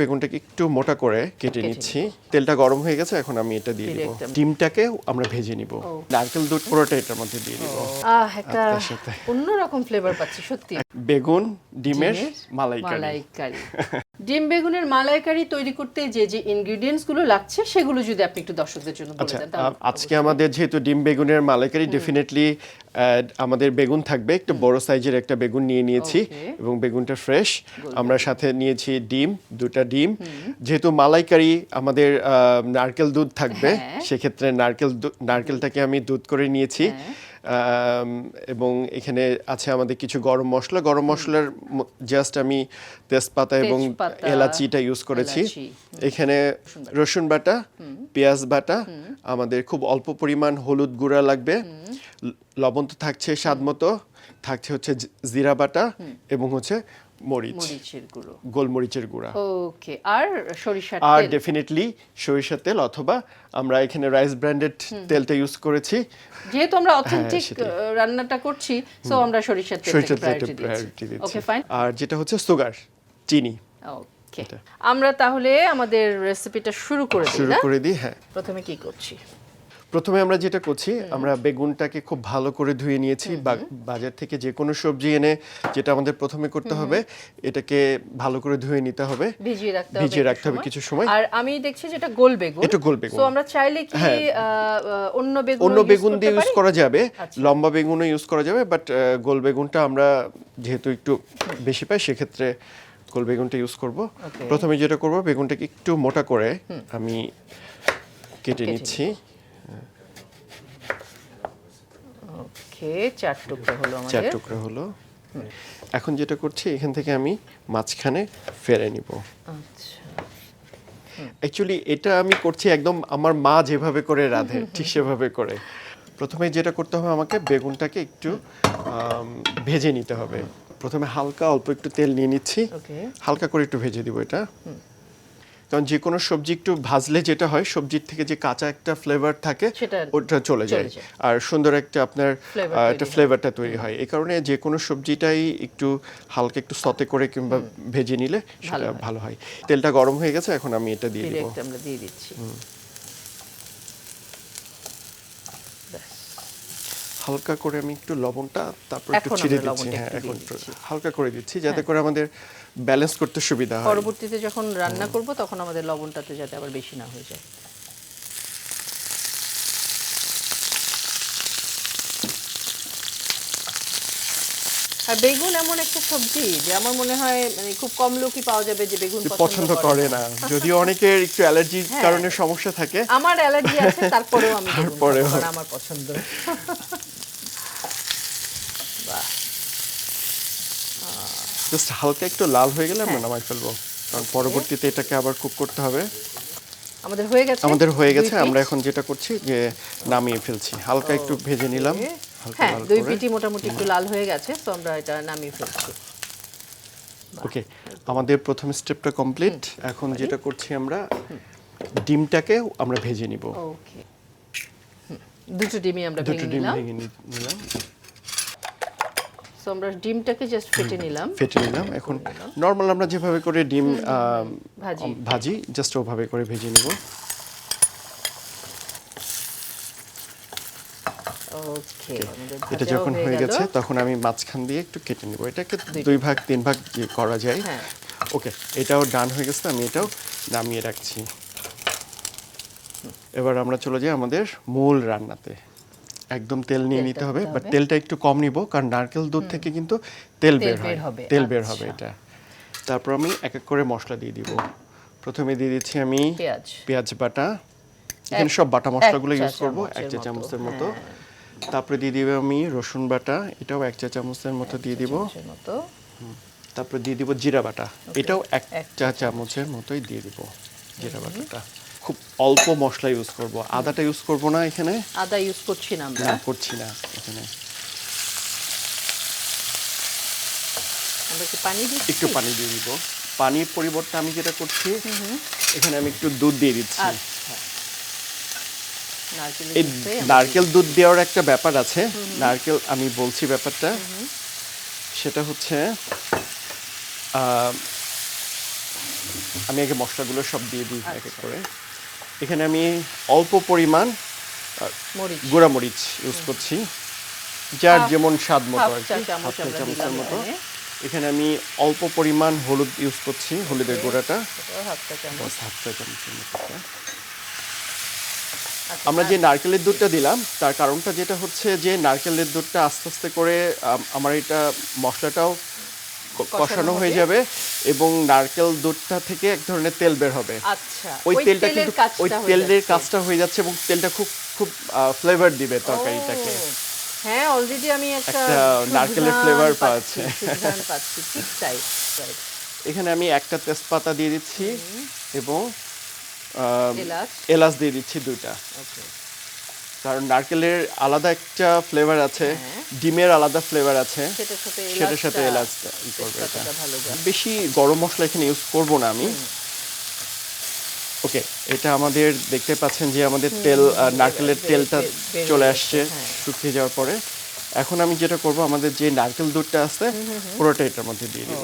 বেগুনটাকে একটু মোটা করে কেটে নিচ্ছি। তেলটা গরম হয়ে গেছে এখন আমি এটা দিয়ে দিব। ডিমটাকে আমরা ভেজে নিব। নারকেল দুধ পুরোটা এটার মধ্যে দিয়ে দিব। আহ একটা অন্যরকম ফ্লেভার পাচ্ছি সত্যি। বেগুন ডিমের মালাইকারি। ডিম বেগুনের মালাইকারি তৈরি করতে যে যে ইনগ্রেডিয়েন্টসগুলো লাগছে সেগুলো যদি আপনি একটু দর্শকদের জন্য বলে আচ্ছা দেন আজকে আমাদের যেহেতু ডিম বেগুনের মালাইকারি ডেফিনেটলি আমাদের বেগুন থাকবে। একটু বড় সাইজের একটা বেগুন নিয়ে নিয়েছি এবং বেগুনটা ফ্রেশ আমরা সাথে নিয়েছি ডিম দুটা ডিম। যেহেতু মালাইকারি আমাদের নারকেল দুধ থাকবে হ্যাঁ। সেক্ষেত্রে নারকেল নারকেলটাকে আমি দুধ করে নিয়েছি। হ্যাঁ। এবং এখানে আছে আমাদের কিছু গরম মশলা। গরম মশলার জাস্ট আমি তেজপাতা এবং এলাচিটা ইউজ করেছি। এখানে রসুন বাটা। পেঁয়াজ বাটা আমাদের খুব অল্প পরিমাণ হলুদ গুঁড়া লাগবে। লবণ তো থাকছে স্বাদ মতো। থাকছে হচ্ছে জিরা বাটা এবং হচ্ছে মরিচ। মরিচের গুঁড়ো। গোলমরিচের গুঁড়া। ওকে আর সরিষার আর ডেফিনেটলি সরিষার তেল অথবা আমরা এখানে রাইস ব্র্যান্ডেড তেলটা ইউজ করেছি। যেহেতু আমরা অথেন্টিক রান্নাটা করছি সো আমরা সরিষার তেলটা প্রায়োরিটি দিচ্ছি। ওকে ফাইন আর যেটা হচ্ছে সুগার চিনি। ওকে আমরা তাহলে আমাদের রেসিপিটা শুরু করে দিই শুরু করে দিই হ্যাঁ। প্রথমে কি করছি? প্রথমে আমরা যেটা করছি আমরা বেগুনটাকে খুব ভালো করে ধুয়ে নিয়েছি বাজার থেকে যে কোনো সবজি এনে যেটা আমাদের প্রথমে করতে হবে এটাকে ভালো করে ধুয়ে নিতে হবে ভিজিয়ে রাখতে হবে ভিজিয়ে রাখতে হবে কিছু সময়। আর আমি দেখছি যেটা গোল বেগুন। এটা গোল বেগুন। তো আমরা চাইলে কি হ্যাঁ। অন্য বেগুন অন্য বেগুন দিয়ে ইউজ করা যাবে আচ্ছা। লম্বা বেগুনও ইউজ করা যাবে বাট গোল বেগুনটা আমরা যেহেতু একটু বেশি পাই সেক্ষেত্রে গোল বেগুনটা ইউজ করব। প্রথমে যেটা করব বেগুনটাকে একটু মোটা করে আমি কেটে নিচ্ছি। ওকে চার টুকরো হলো চার আমাদের টুকরো হলো। এখন যেটা করছি এখান থেকে আমি মাঝখানে ফেরে নিব। আচ্ছা। অ্যাকচুয়ালি এটা আমি করছি একদম আমার মা যেভাবে করে রাঁধে ঠিক সেভাবে করে। প্রথমে যেটা করতে হবে আমাকে বেগুনটাকে একটু ভেজে নিতে হবে। প্রথমে হালকা অল্প একটু তেল নিয়ে নিচ্ছি। হালকা করে একটু ভেজে দিব এটা। কারণ যে কোনো সবজি একটু ভাজলে যেটা হয় সবজির থেকে যে কাঁচা একটা ফ্লেভার থাকে ওটা চলে যায়। আর সুন্দর একটা আপনার একটা ফ্লেভারটা তৈরি হয়। এই কারণে যে কোনো সবজিটাই একটু হালকা একটু সতে করে কিংবা ভেজে নিলে সেটা ভালো হয়। তেলটা গরম হয়ে গেছে এখন আমি এটা দিয়ে দিব। আমরা দিয়ে দিচ্ছি। হালকা করে আমি একটু লবণটা তারপর একটু ছিঁড়ে দিচ্ছি। হ্যাঁ এখন দিচ্ছি। হ্যাঁ। হালকা করে দিচ্ছি যাতে করে আমাদের ব্যালেন্স করতে সুবিধা হয়। পরবর্তীতে যখন রান্না করব তখন আমাদের লবণটাতে যাতে আবার বেশি না হয়ে যায়। আর বেগুন এমন একটা সবজি যে আমার মনে হয় মানে খুব কম লোকই পাওয়া যাবে যে বেগুন পছন্দ করে। না। যদিও অনেকের একটু অ্যালার্জির হ্যাঁ। কারণে সমস্যা থাকে। আমার অ্যালার্জি আছে তারপরেও আমি তারপরেও। আমার পছন্দ। জাস্ট হালকা একটু লাল হয়ে গেলে আমরা নামাই ফেলব। কারণ পরবর্তীতে এটাকে আবার কুক করতে হবে। আমাদের হয়ে গেছে। আমাদের হয়ে গেছে। আমরা এখন যেটা করছি যে নামিয়ে ফেলছি। হালকা একটু ভেজে নিলাম। হ্যাঁ দুই পিঠি মোটামুটি একটু লাল হয়ে গেছে তো আমরা এটা নামিয়ে ফেলছি। ওকে আমাদের প্রথম স্টেপটা কমপ্লিট। এখন যেটা করছি আমরা ডিমটাকে আমরা ভেজে নিব। ওকে। দুটো ডিমই আমরা দুটো ডিম ভেঙে নিলাম। সো আমরা ডিমটাকে জাস্ট ফেটে নিলাম। ফেটে নিলাম। এখন নর্মাল আমরা যেভাবে করে ডিম ভাজি। ভাজি জাস্ট ওভাবে করে ভেজে নিব। ওকে এটা যখন হয়ে গেছে তখন আমি মাঝখান দিয়ে একটু কেটে নিব। এটাকে দুই ভাগ। তিন ভাগ যে করা যায়। হ্যাঁ। ওকে এটাও ডান হয়ে গেছে আমি এটাও নামিয়ে রাখছি। এবার আমরা চলে যাই আমাদের মূল রান্নাতে। একদম তেল নিয়ে নিতে হবে বাট তেলটা একটু কম নিব কারণ নারকেল দুধ থেকে কিন্তু তেল বের হয়। হবে, তেল বের হবে আচ্ছা। এটা। তারপর আমি এক এক করে মশলা দিয়ে দিব। প্রথমে দিয়ে দিচ্ছি আমি পেঁয়াজ। পেঁয়াজ বাটা। এখানে সব বাটা মশলাগুলো ইউজ করব এক চা চামচের মতো। হ্যাঁ। তারপরে দিয়ে দিব আমি রসুন বাটা এটাও এক চা চামচের মতো দিয়ে দিব। তারপরে দিয়ে দিব জিরা বাটা এটাও এক এক চা চামচের মতোই দিয়ে দিব জিরা বাটাটা। খুব অল্প মশলা ইউজ করব। আদাটা ইউজ করব না এখানে? আদা ইউজ করছি না আমরা। করছি না এখানে। আমরা পানি একটু পানি দিয়ে দিব। পানির পরিবর্তে আমি যেটা করছি এখানে আমি একটু দুধ দিয়ে দিচ্ছি। আচ্ছা। এই নারকেল দুধ দেওয়ার একটা ব্যাপার আছে। নারকেল আমি বলছি ব্যাপারটা। সেটা হচ্ছে আহ, আমি আগে মশলাগুলো সব দিয়ে দিই এক এক আচ্ছা। করে। এখানে আমি অল্প পরিমাণ মরিচ। গুঁড়ামরিচ ইউজ করছি যার যেমন স্বাদ মতো আর কি। হাফ চা চামচের মতো। এখানে। আমি অল্প পরিমাণ হলুদ ইউজ করছি হলুদের গুঁড়াটা। হাফ চা চামচের মতো। আচ্ছা, আমরা যে নারকেলের দুধটা দিলাম তার কারণটা যেটা হচ্ছে যে নারকেলের দুধটা আস্তে আস্তে করে আমার এটা মশলাটাও কষানো হয়ে যাবে এবং নারকেল দুধটা থেকে এক ধরনের তেল বের হবে। আচ্ছা ওই তেলটা কিন্তু ওই তেলের কাজটা হয়ে যাচ্ছে এবং তেলটা খুব খুব ফ্লেভার দিবে তরকারিটাকে। হ্যাঁ অলরেডি আমি একটা নারকেলের ফ্লেভার পাচ্ছি। পাচ্ছি ঠিক তাই এখানে আমি একটা তেজপাতা দিয়ে দিচ্ছি এবং এলাচ। দিয়ে দিচ্ছি দুইটা। ওকে কারণ নারকেলের আলাদা একটা ফ্লেভার আছে হ্যাঁ। ডিমের আলাদা ফ্লেভার আছে সেটার সাথে বেশি গরম মশলা এখানে ইউজ করব না আমি। ওকে এটা আমাদের দেখতে পাচ্ছেন যে আমাদের তেল নারকেলের তেলটা চলে আসছে হ্যাঁ। শুকিয়ে যাওয়ার পরে। এখন আমি যেটা করব আমাদের যে নারকেল দুধটা আছে পুরোটা এটার মধ্যে দিয়ে দিব।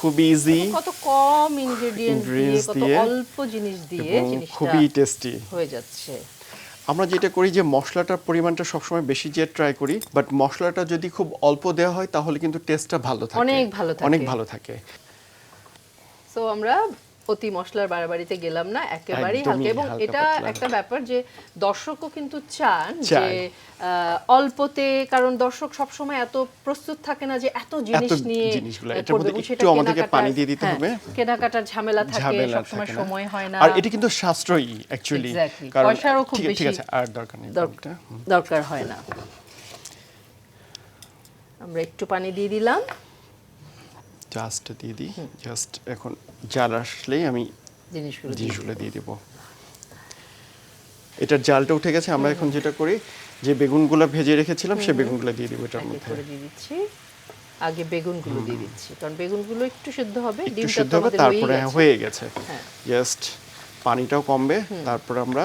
খুব ইজি কত কম ইনগ্রেডিয়েন্ট দিয়ে কত অল্প জিনিস দিয়ে জিনিসটা খুবই টেস্টি হয়ে যাচ্ছে। আমরা যেটা করি যে মশলাটার পরিমাণটা সবসময় বেশি যে ট্রাই করি বাট মশলাটা যদি খুব অল্প দেওয়া হয় তাহলে কিন্তু টেস্টটা ভালো থাকে। অনেক ভালো থাকে। অনেক ভালো থাকে। সো আমরা অতি মশলার বাড়াবাড়িতে গেলাম না একেবারেই হালকা। এবং এটা একটা ব্যাপার যে দর্শকও কিন্তু চান যে অল্পতে কারণ দর্শক সবসময় এত প্রস্তুত থাকে না যে এত জিনিস নিয়ে একটু আমাদেরকে পানি দিয়ে দিতে হবে। কেনাকাটার ঝামেলা থাকে থাকে না। সময় হয় না। আর এটা কিন্তু সাশ্রয়ী অ্যাকচুয়ালি কারণ পয়সারও খুব ঠিক ঠিক আছে আর দরকার নেই দরকার হয় না। আমরা একটু পানি দিয়ে দিলাম। জাস্ট দিয়ে দিই। জাস্ট এখন জাল আসলেই আমি জিনিসগুলো দিয়ে দিব। এটার জালটা উঠে গেছে আমরা এখন যেটা করি যে বেগুনগুলো ভেজে রেখেছিলাম সেই বেগুনগুলো দিয়ে দিব এটার মধ্যে। দিয়ে দিচ্ছি। আগে বেগুনগুলো দিয়ে দিচ্ছি কারণ বেগুনগুলো একটু সিদ্ধ হবে ডিমটা সিদ্ধ হবে তারপরে হয়ে গেছে। হ্যাঁ। জাস্ট পানিটাও কমবে তারপর আমরা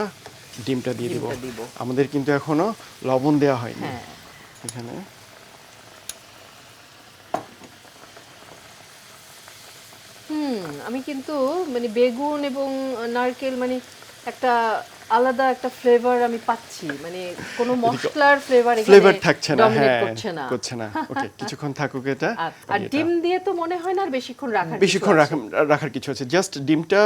ডিমটা দিয়ে দিব। আমাদের কিন্তু এখনও লবণ দেওয়া হয়নি। হ্যাঁ। এখানে হুম আমি কিন্তু মানে বেগুন এবং নারকেল মানে একটা আলাদা একটা ফ্লেভার আমি পাচ্ছি। মানে কোনো মশলার ফ্লেভার ফ্লেভার থাকছে না হ্যাঁ করছে না। করছে না। ওকে কিছুক্ষণ থাকুক এটা আর- ডিম দিয়ে তো মনে হয় না আর বেশিক্ষণ রাখার বেশিক্ষণ রাখা- রাখার কিছু আছে। জাস্ট ডিমটা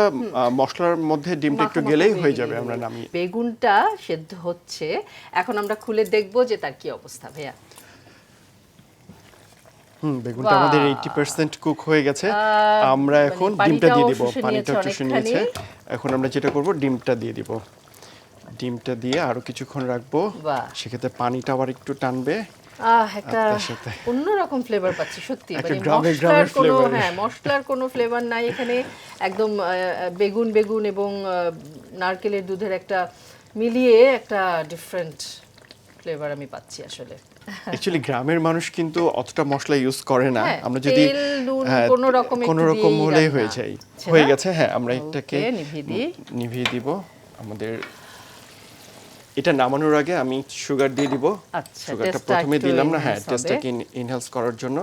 মশলার মধ্যে ডিমটা একটু গেলেই হয়ে যাবে আমরা। নামিয়ে বেগুনটা সেদ্ধ হচ্ছে। এখন আমরা খুলে দেখব যে তার কি অবস্থা ভাইয়া। হুম বেগুনটা। আমাদের এইটি পার্সেন্ট কুক হয়ে গেছে। আমরা মানে এখন ডিমটা দিয়ে দিব। পানিটা নিয়েছে চুষে নিয়েছে। এখন আমরা যেটা করব ডিমটা দিয়ে দিব। ডিমটা দিয়ে আরও কিছুক্ষণ রাখব। সেক্ষেত্রে পানিটা আবার একটু টানবে। আহ একটা অন্যরকম ফ্লেভার পাচ্ছি সত্যি। মানে মশলার কোনো হ্যাঁ মশলার কোনো ফ্লেভার নাই এখানে। একদম বেগুন বেগুন এবং নারকেলের দুধের একটা মিলিয়ে একটা ডিফারেন্ট ফ্লেভার আমি পাচ্ছি আসলে। অ্যাকচুয়ালি গ্রামের মানুষ কিন্তু অতটা মশলা ইউজ করে না। হ্যাঁ, আমরা যদি হ্যাঁ, কোনো রকম কোনো রকম হলেই হয়ে যায়। আচ্ছা। হয়ে গেছে হ্যাঁ আমরা এটাকে নিভিয়ে দিব। আমাদের এটা নামানোর আগে আমি সুগার দিয়ে দিব। আচ্ছা, সুগারটা প্রথমে দিলাম না হ্যাঁ। টেস্টটাকে ইনহেলস করার জন্য।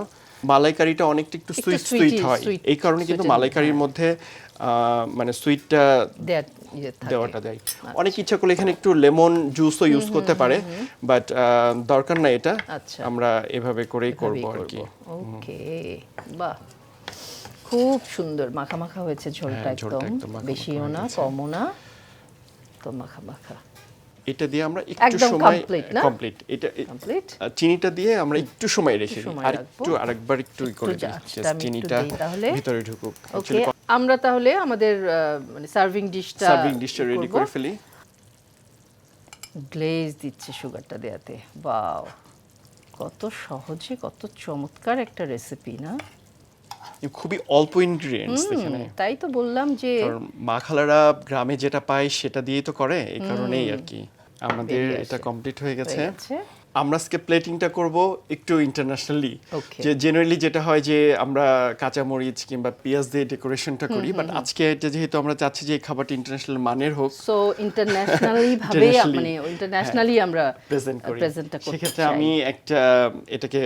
মালাইকারিটা অনেকটা একটু সুইট সুইট হয়। এই কারণে কিন্তু মালাইকারির হ্যাঁ। মধ্যে মানে সুইটটা। দেওয়াটা দেয়। অনেক ইচ্ছা করলে এখানে একটু লেমন জুসও ইউজ করতে পারে বাট দরকার না এটা। আচ্ছা। আমরা এভাবে করেই করব আর কি। ওকে। বাহ। খুব সুন্দর। মাখা মাখা হয়েছে ঝোলটা হ্যাঁ, একদম। বেশিও না কমও না। তো মাখা মাখা। এটা দিয়ে আমরা একটু সময় কমপ্লিট এটা কমপ্লিট চিনিটা দিয়ে আমরা একটু সময় রেখে দিই। আর একটু আরেকবার একটু ই করে দিই চিনিটা ভিতরে ঢুকুক। ওকে আমরা তাহলে আমাদের মানে সার্ভিং ডিশটা সার্ভিং ডিশটা রেডি করে ফেলি। গ্লেজ দিচ্ছে সুগারটা দেয়াতে বাও কত সহজে কত চমৎকার একটা রেসিপি না? খুবই অল্প ইনগ্রিডিয়েন্টস এখানে তাই তো বললাম যে মাখালারা গ্রামে যেটা পায় সেটা দিয়েই তো করে এই কারণেই আর কি। আমাদের এটা কমপ্লিট হয়ে গেছে। আমরা আজকে প্লেটিংটা করব একটু ইন্টারন্যাশনালি যে জেনারেলি যেটা হয় যে আমরা কাঁচামরিচ কিংবা পেঁয়াজ দিয়ে ডেকোরেশনটা করি বাট আজকে এটা যেহেতু আমরা চাচ্ছি যে এই খাবারটা ইন্টারন্যাশনাল মানের হোক সো ইন্টারন্যাশনালি ভাবে মানে ইন্টারন্যাশনালি আমরা প্রেজেন্ট করি। প্রেজেন্টটা করতে সেক্ষেত্রে আমি একটা এটাকে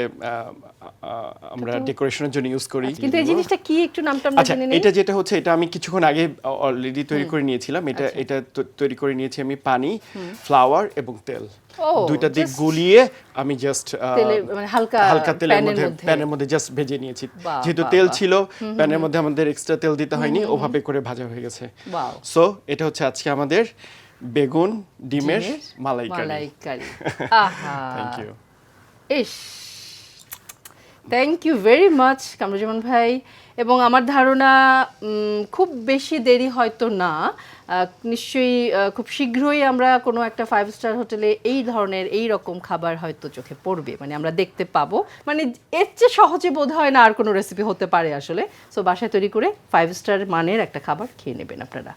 আমরা ডেকোরেশনের জন্য ইউজ করি। কিন্তু এই জিনিসটা কি একটু নামটা আমরা আচ্ছা জেনে নিই? এটা যেটা হচ্ছে এটা আমি কিছুক্ষণ আগে অলরেডি তৈরি করে নিয়েছিলাম। এটা আচ্ছা। এটা তৈরি করে নিয়েছি আমি পানি ফ্লাওয়ার এবং তেল। দুইটা দিক গুলিয়ে আমি জাস্ট মানে হালকা হালকা তেলের মধ্যে। প্যানের মধ্যে জাস্ট ভেজে নিয়েছি। যেহেতু তেল ছিল প্যানের মধ্যে আমাদের এক্সট্রা তেল দিতে হয়নি ওভাবে করে ভাজা হয়ে গেছে। সো এটা হচ্ছে আজকে আমাদের বেগুন ডিমের মালাইকারি। আহা। Thank you is. Thank you very much Kamruzzaman ভাই। এবং আমার ধারণা খুব বেশি দেরি হয়তো না। নিশ্চয়ই খুব শীঘ্রই আমরা কোনো একটা ফাইভ স্টার হোটেলে এই ধরনের, এই রকম খাবার হয়তো চোখে পড়বে। মানে আমরা দেখতে পাবো। মানে এর চেয়ে সহজে বোধ হয় না আর কোনো রেসিপি হতে পারে আসলে। সো বাসায় তৈরি করে ফাইভ স্টার মানের একটা খাবার খেয়ে নেবেন আপনারা।